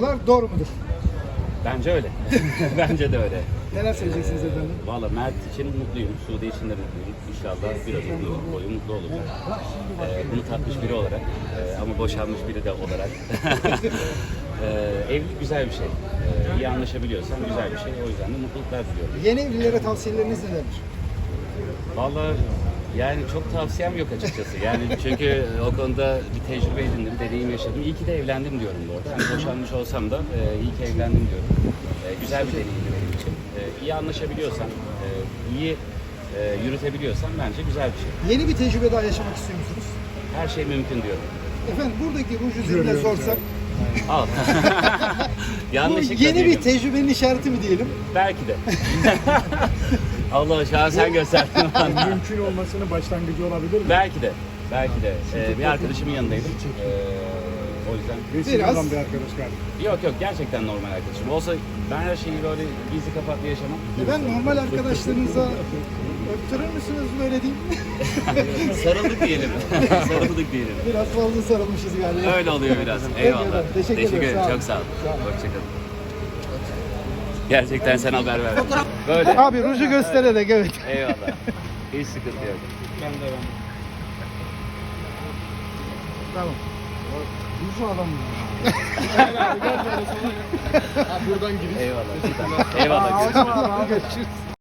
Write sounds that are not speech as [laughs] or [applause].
diyorlar. Doğru mudur? Bence öyle. [laughs] Bence de öyle. Neler söyleyeceksiniz efendim? Valla Mert için mutluyum. Sude için de mutluyum. İnşallah bir ömür boyu mutlu olacak. Ee, bunu tatmış biri olarak e, ama boşanmış biri de olarak. [laughs] ee, evlilik güzel bir şey. Ee, iyi anlaşabiliyorsan güzel bir şey. O yüzden de mutluluklar diliyorum. Yeni evlilere tavsiyeleriniz nelerdir? Valla yani çok tavsiyem yok açıkçası. Yani çünkü o konuda bir tecrübe edindim, deneyim yaşadım. İyi ki de evlendim diyorum bu arada. Hani boşanmış olsam da e, iyi ki evlendim diyorum. E, güzel bir deneyimdi benim için. E, iyi anlaşabiliyorsan, e, iyi e, yürütebiliyorsan bence güzel bir şey. Yeni bir tecrübe daha yaşamak istiyor musunuz? Her şey mümkün diyorum. Efendim buradaki ruj üzerine sorsak Al. [laughs] [laughs] bu Yanlışlıkla yeni bir değilim. tecrübenin işareti mi diyelim? Belki de. [laughs] Allah şu an sen gösterdin bana. [laughs] Mümkün olmasının başlangıcı olabilir mi? Belki de. Belki de. E, bir arkadaşımın yanındaydım. E, o yüzden Vesile Biraz- olan bir arkadaş galiba. Yok yok gerçekten normal arkadaşım. Olsa ben her şeyi böyle gizli kapaklı yaşamam. Efendim normal arkadaşlarınıza öptürür müsünüz böyle diyeyim? [laughs] Sarıldık diyelim. [laughs] Sarıldık diyelim. Biraz fazla sarılmışız galiba. Öyle oluyor biraz. Eyvallah. efendim, teşekkür ederim, ederim. Çok sağ ol. Sağ olun. Hoşçakalın. Gerçekten sen haber ver. Böyle. Abi ruju göstererek evet. Eyvallah. Hiç sıkıntı yok. Ben de ben. Tamam. Ruju alalım. [laughs] Eyvallah. Eyvallah. Görüşürüz.